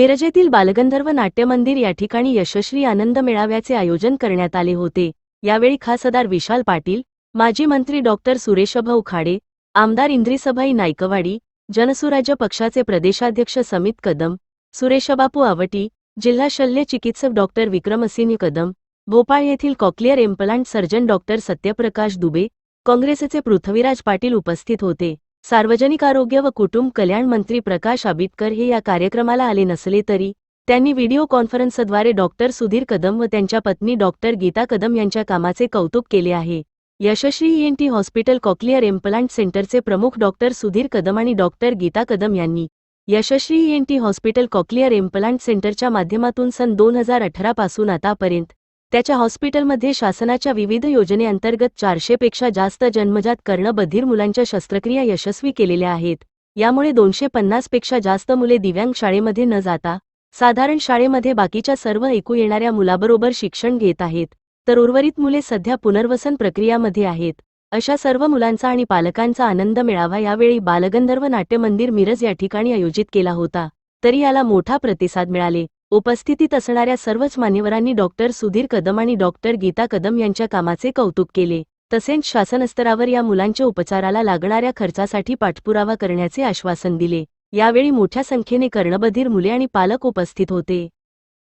मिरजेतील बालगंधर्व नाट्य मंदिर या ठिकाणी यशस्वी आनंद मेळाव्याचे आयोजन करण्यात आले होते. यावेळी खासदार विशाल पाटील माजी मंत्री डॉक्टर सुरेशभाऊ खाडे आमदार इंद्रिसभाई नायकवाडी जनसुराज्य पक्षाचे प्रदेशाध्यक्ष समित कदम सुरेशबापू आवटी जिल्हा शल्य चिकित्सक डॉक्टर विक्रमसिंह कदम भोपाळ येथील cochlear implant surgeon doctor Satyaprakash Dubey काँग्रेसचे पृथ्वीराज पाटील उपस्थित होते. सार्वजनिक आरोग्य व कुटुंब कल्याण मंत्री प्रकाश आबिटकर हे या कार्यक्रमाला आले नसले तरी त्यांनी व्हिडिओ कॉन्फरन्सद्वारे डॉक्टर सुधीर कदम व त्यांच्या पत्नी डॉक्टर गीता कदम यांच्या कामाचे कौतुक केले आहे. Yashaswi ENT hospital cochlear implant सेंटरचे प्रमुख डॉक्टर सुधीर कदम आणि डॉक्टर गीता कदम यांनी Yashaswi ENT hospital cochlear implant सेंटरच्या माध्यमातून सन दोन हजार अठरा पासून आतापर्यंत त्याच्या हॉस्पिटलमध्ये शासनाच्या विविध योजनेअंतर्गत चारशेपेक्षा जास्त जन्मजात कर्ण बधीर मुलांच्या शस्त्रक्रिया यशस्वी केलेल्या आहेत. यामुळे दोनशे पन्नासपेक्षा जास्त मुले दिव्यांग शाळेमध्ये न जाता साधारण शाळेमध्ये बाकीच्या सर्व ऐकू येणाऱ्या मुलाबरोबर शिक्षण घेत आहेत. तर उर्वरित मुले सध्या पुनर्वसन प्रक्रियामध्ये आहेत. अशा सर्व मुलांचा आणि पालकांचा आनंद मिळावा यावेळी बालगंधर्व नाट्य मंदिर मिरज या ठिकाणी आयोजित केला होता. तरी याला मोठा प्रतिसाद मिळाले. उपस्थितीत असणाऱ्या सर्वच मान्यवरांनी डॉक्टर सुधीर कदम आणि डॉक्टर गीता कदम यांच्या कामाचे कौतुक केले. तसेच शासनस्तरावर या मुलांच्या उपचाराला लागणाऱ्या खर्चासाठी पाठपुरावा करण्याचे आश्वासन दिले. यावेळी मोठ्या संख्येने कर्णबधीर मुले आणि पालक उपस्थित होते.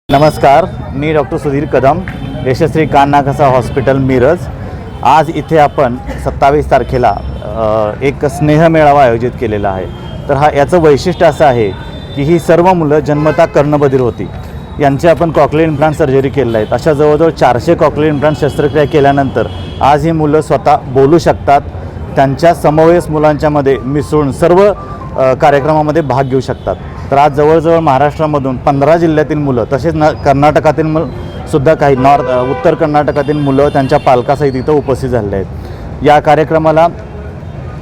नमस्कार मी डॉक्टर सुधीर कदम यशस्वी कान्हा घसा हॉस्पिटल मिरज. आज इथे आपण सत्तावीस तारखेला एक स्नेह मेळावा आयोजित केलेला आहे. तर हा याचं वैशिष्ट्य असं आहे की ही सर्व मुलं जन्मता कर्णबधीर होती. यांची आपण कॉकलेट इम्प्लांट सर्जरी केलेल्या आहेत अशा जवळजवळ चारशे कॉकलेट इम्प्लांट शस्त्रक्रिया केल्यानंतर आज ही मुलं स्वतः बोलू शकतात. त्यांच्या समवयस मुलांच्यामध्ये मिसळून सर्व कार्यक्रमामध्ये भाग घेऊ शकतात. तर आज जवळजवळ महाराष्ट्रामधून पंधरा जिल्ह्यातील मुलं तसेच न कर्नाटकातील मुल सुद्धा काही नॉर्थ उत्तर कर्नाटकातील मुलं त्यांच्या पालकासहित इथं उपस्थित झालेले आहेत. या कार्यक्रमाला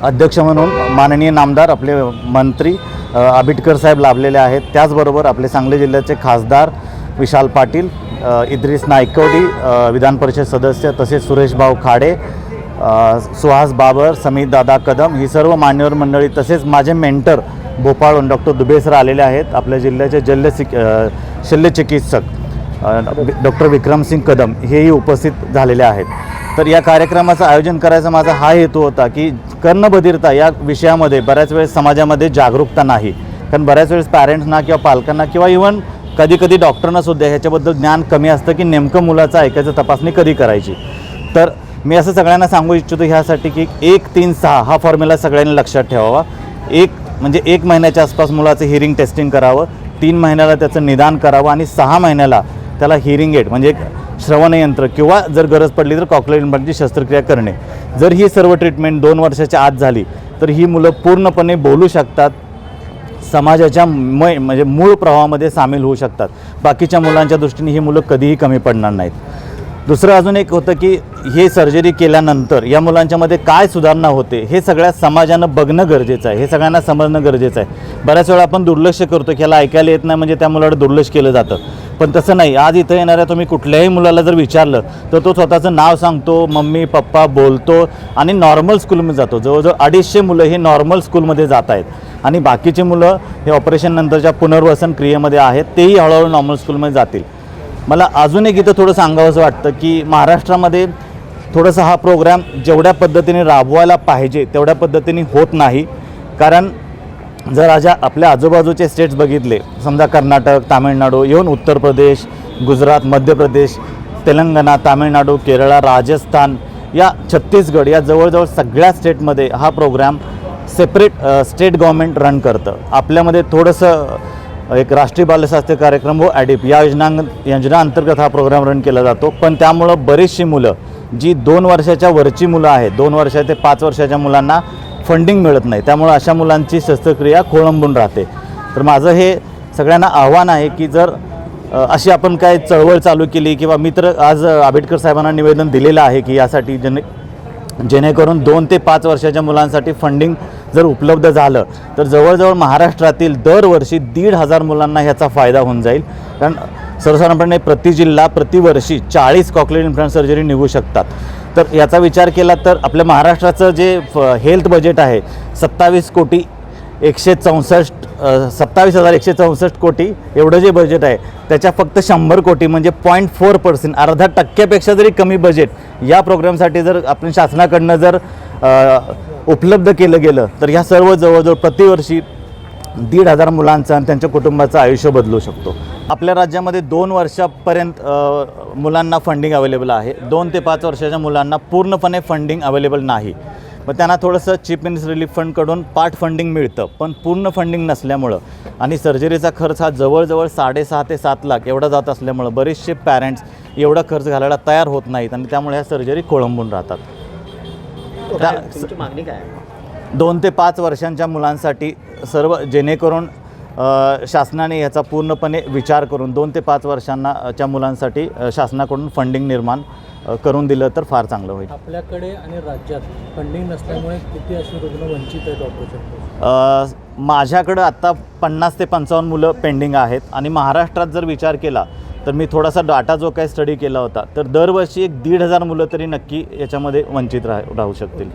अध्यक्ष म्हणून माननीय नामदार आपले मंत्री आबिटकर साहेब लाभलेले आहेत. त्याचबरोबर आपले सांगली जिल्ह्याचे खासदार विशाल पाटील इद्रिस नायकवडी विधान परिषद सदस्य तसेच सुरेश भाऊ खाडे सुहास बाबर समीर दादा कदम ही सर्व मान्यवर मंडळी तसेच माझे मेंटर भोपाळहून डॉक्टर दुबेसर आलेले आहेत आपल्या जिल्ह्याचे जल्य शल्यचिकित्सक डॉक्टर विक्रमसिंग कदम हेही उपस्थित झालेले आहेत. तर या कार्यक्रमाचं आयोजन करायचा माझा हा हेतू होता की कर्णबधिरता या विषयामध्ये बऱ्याच वेळेस समाजामध्ये जागरूकता नाही. कारण बऱ्याच वेळेस पॅरेंट्सना किंवा पालकांना किंवा इवन कधी कधी डॉक्टरांना सुद्धा ह्याच्याबद्दल ज्ञान कमी असतं की नेमकं मुलाचं ऐकायचं तपासणी कधी करायची. तर मी असं सगळ्यांना सांगू इच्छितो ह्यासाठी की एक तीन सहा हा फॉर्म्युला सगळ्यांनी लक्षात ठेवावा. एक म्हणजे एक महिन्याच्या आसपास मुलाचं हिअरिंग टेस्टिंग करावं. तीन महिन्याला त्याचं निदान करावं आणि सहा महिन्याला त्याला हिअरिंग एड म्हणजे एक श्रवणयंत्र किंवा जर गरज पडली तर कॉकलेट शस्त्रक्रिया करणे. जर ही सर्व ट्रीटमेंट दोन वर्षाच्या आत झाली तर ही मुलं पूर्णपणे बोलू शकतात. समाजाच्या मय म्हणजे मूळ प्रवाहामध्ये सामील होऊ शकतात. बाकीच्या मुलांच्या दृष्टीने ही मुलं कधीही कमी पडणार नाहीत. दुसरं अजून एक होतं की हे सर्जरी केल्यानंतर या मुलांच्यामध्ये काय सुधारणा होते हे सगळ्या समाजानं बघणं गरजेचं आहे हे सगळ्यांना समजणं गरजेचं आहे. बऱ्याच वेळा आपण दुर्लक्ष करतो की याला ऐकायला येत नाही म्हणजे त्या मुलाकडे दुर्लक्ष केलं जातं. पण तसं नाही आज इथं येणाऱ्या तुम्ही कुठल्याही मुलाला जर विचारलं तर तो स्वतःचं नाव सांगतो मम्मी पप्पा बोलतो आणि नॉर्मल स्कूलमध्ये जातो. जवळजवळ अडीचशे मुलं हे नॉर्मल स्कूलमध्ये जात आहेत. आणि बाकीची मुलं हे ऑपरेशननंतरच्या पुनर्वसन क्रियेमध्ये आहेत तेही हळूहळू नॉर्मल स्कूलमध्ये जातील. मला अजून एक इथं थोडं सांगावंसं वाटतं की महाराष्ट्रामध्ये थोडंसं हा प्रोग्राम जेवढ्या पद्धतीने राबवायला पाहिजे तेवढ्या पद्धतीने होत नाही. कारण जर आजा आपल्या आजूबाजूचे स्टेट्स बघितले समजा कर्नाटक तामिळनाडू येऊन उत्तर प्रदेश गुजरात मध्य प्रदेश तेलंगणा तामिळनाडू केरळ राजस्थान या छत्तीसगड या जवळजवळ सगळ्या स्टेटमध्ये हा program separate state government run करतं. आपल्यामध्ये थोडंसं एक राष्ट्रीय बालस्वास्थ्य कार्यक्रम व ॲडिप या योजना योजनाअंतर्गत हा प्रोग्राम रन केला जातो. पण त्यामुळं बरीचशी मुलं जी दोन वर्षाच्या वरची मुलं आहेत दोन वर्षा ते पाच वर्षाच्या मुलांना फंडिंग मिळत नाही. त्यामुळं अशा मुलांची शस्त्रक्रिया खोळंबून राहते. तर माझं हे सगळ्यांना आव्हान आहे की जर अशी आपण काय चळवळ चालू केली किंवा मित्र आज आंबेडकर साहेबांना निवेदन दिलेलं आहे की यासाठी जेणे जेणेकरून दोन ते पाच वर्षाच्या मुलांसाठी फंडिंग जर उपलब्ध झालं तर जवळजवळ महाराष्ट्रातील दरवर्षी दीड हजार मुलांना ह्याचा फायदा होऊन जाईल. कारण सर्वसाधारणपणे प्रति जिल्हा प्रतिवर्षी चाळीस कॉक्लेट इम्प्लांट सर्जरी निघू शकतात. तर याचा विचार केला तर आपल्या महाराष्ट्राचं जे हेल्थ बजेट आहे सत्तावीस कोटी एकशे चौसष्ट सत्तावीस हजार एकशे चौसष्ट कोटी एवढं जे बजेट आहे त्याच्या फक्त शंभर कोटी म्हणजे पॉईंट फोर पर्सेंट अर्धा टक्क्यापेक्षा जरी कमी बजेट या प्रोग्रामसाठी जर आपण शासनाकडनं जर उपलब्ध केलं गेलं तर ह्या सर्व जवळजवळ प्रतिवर्षी दीड हजार मुलांचं आणि त्यांच्या कुटुंबाचं आयुष्य बदलू शकतो. आपल्या राज्यामध्ये दोन वर्षापर्यंत मुलांना फंडिंग अवेलेबल आहे. दोन ते पाच वर्षाच्या मुलांना पूर्णपणे फंडिंग अवेलेबल नाही. मग त्यांना थोडंसं चीप मिन्स रिलीफ फंडकडून पार्ट फंडिंग मिळतं पण पूर्ण फंडिंग नसल्यामुळं आणि सर्जरीचा खर्च हा जवळजवळ साडेसहा ते सात लाख एवढा जात असल्यामुळं बरेचसे पॅरेंट्स एवढा खर्च घालायला तयार होत नाहीत आणि त्यामुळे ह्या सर्जरी खोळंबून राहतात. त्या- तुमची मागणी काय आहे? दोन ते पाच वर्षांच्या मुलांसाठी सर्व जेणेकरून अ, शासनाने याचा पूर्णपणे विचार करून दोन ते पाच वर्षांना अ, च्या मुलांसाठी अ, शासनाकडून फंडिंग निर्माण अ, करून दिलं तर फार चांगलं होईल. आपल्याकडे आणि राज्यात फंडिंग नसल्यामुळे किती अशी रुग्ण वंचित आहेत ऑपरेशन अ, माझ्याकडं आत्ता पन्नास ते पंचावन्न मुलं पेंडिंग आहेत आणि महाराष्ट्रात जर विचार केला तर मी थोडासा डाटा जो काही स्टडी केला होता तर दरवर्षी एक दीड हजार मुलं तरी नक्की याच्यामध्ये वंचित राह राहू शकतील.